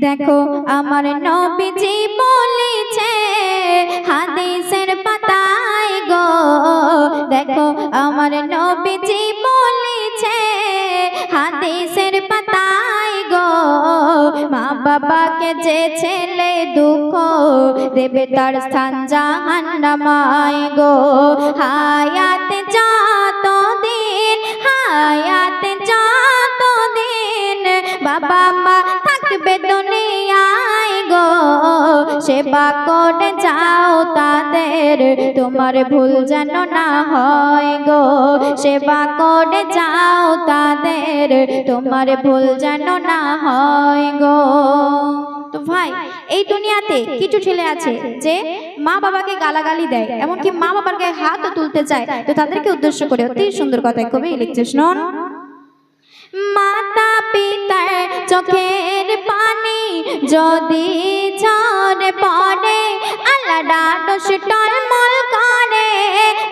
দেখো আমার নবীজি বলেছে হাদিসের পাতায় গো দেখো আমার নবীজি বলেছে হাদিসের পাতায় গো মা বাবাকে যে ছেলে দুঃখ দেবে তার স্থান জাহান্নামায় গো। হায়াতে যত দিন হায়াতে যত দিন বাবা মা থাকবে দুনিয়ায় গো। সেবা করে যাও তাদের, তোমার ভুল যেন না হয় গো। সেবা করে যাও তাদের, তোমার ভুল যেন না হয় গো। তো ভাই, এই দুনিয়াতে কিছু ছেলে আছে যে মা বাবাকে গালাগালি দেয়, এমনকি মা বাবার গায়ে হাতও তুলতে চায়। তো তাদেরকে উদ্দেশ্য করে অতি সুন্দর কথায় কবি লিখছে শুনুন মাতা পিতার পানি যদি ঝরে পড়ে, আলাদা দোষ টলমল করে।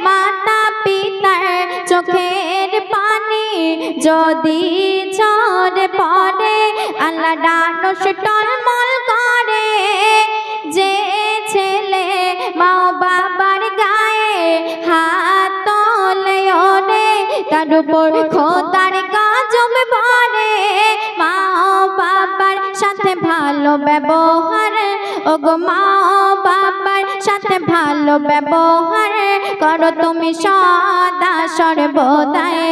মাতা পিতার চোখের পানি যদি ঝরে পড়ে, আলাদা দোষ টলমল ব্যবহার। ও গো মা বাবার সাথে ভালো ব্যবহার করো তুমি সদা সর্বদায়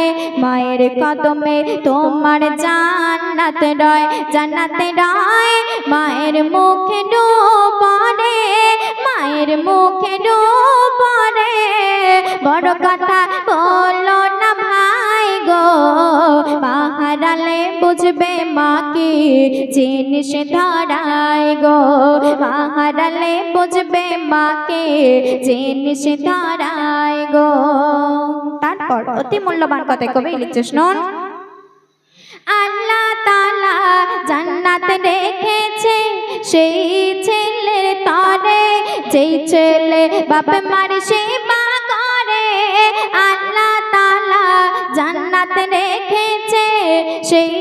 মায়ের কদমে তোমার জান্নাত রয়, জান্নাতে রয়। মায়ের মুখে ডুবরে মায়ের মুখে ডুবরে বড় কথা বলো না ভাই গো পাহারালে বুঝবে মা কি জিনিস ধরায় গো পাহারালে বুঝবে মাকে। জিনিস ধরায় গো। তারপর অতি মূল্যবান কথা কবে লিখছে শুনুন আল্লাহ তালা জান্নাত রেখেছে, সেই ছেলের তরে। যেই ছেলে বাপ মার সেবা করে, আল্লাহ তালা জান্নাত রেখেছে, সেই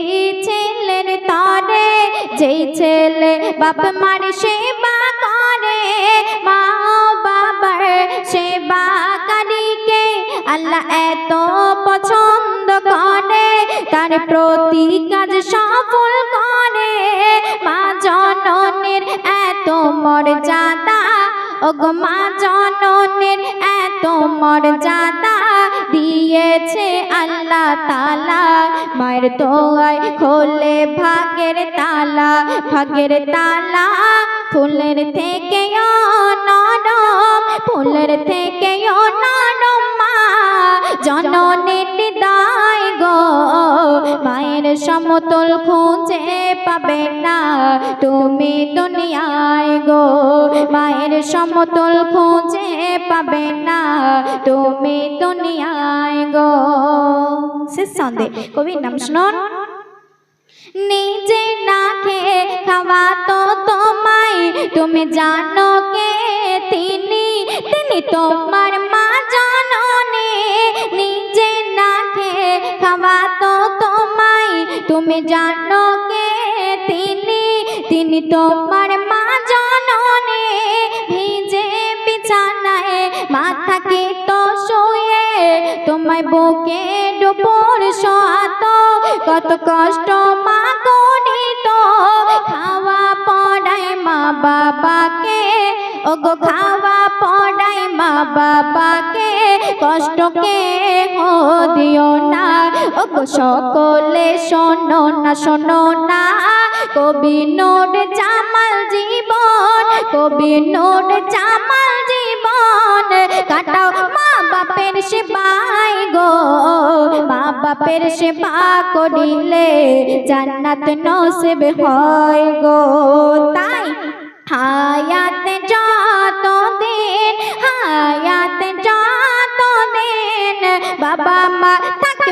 ছেলে বাপ মার সেবা করে। মা বাবার সেবাকারীকে আল্লাহ এত পছন্দ করে। তার প্রতি কাজ সফল করে। মা জননের এত মর্যাদা। ওগো মা জননের এত মর্যাদা দিয়েছে তালা, মায়ের দোয়ায় খোলে ভাগের তালা ভাগের তালা, ফুলের থেকে নরম ফুলের থেকে নরম মা, জননের দায় গো, মায়ের সমতল খুঁজে পাবে না। তুমি দুনিয়ায় গো, মায়ের সমতল খুঁজে পাবে না। তুমি দুনিয়ায় গো। শেষ সন্দেহ কবির নাম শুনুন। নিজে না খেয়ে খাওয়া তো তোমায়। তুমি জানো কে তিনি তিনি তোমার মা জননে। নিজে না খেয়ে খাওয়া তো তোমায়। তুমি জানো তিনি তোমার মা জননে ভিজে বিছানায় মাথাকে তো শুয়ে তোমায় বুকে ডুবোর শোয়াত। কত কষ্ট মা তো খাওয়া পড়ায় মা বাবাকে। ওগো খাওয়া পড়ায় মা বাবাকে কষ্টকে দিও না। ও সকলে শোনো না শোনো না। কবি নোট জামাল জীবন, কবি নোট জামাল জীবন। কাটাও মা বাপের সেবাই গো, মা বাপের সেবা করিলে জান্নাত নসিব হয় গো। তাই হায়াতে যত দিন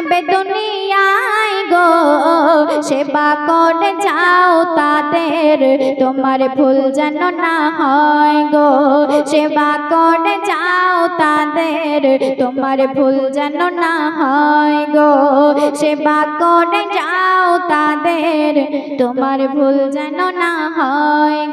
যত দিন বাবা মা থাকবে দুনিয়ায় গো। সেবা করে যাও তাদের, তোমার ভুল যেন না হয় গো। সেবা করে যাও তাদের, তোমার ভুল যেন না হয় গো। সেবা করে যাও তাদের, তোমার ভুল যেন না হয়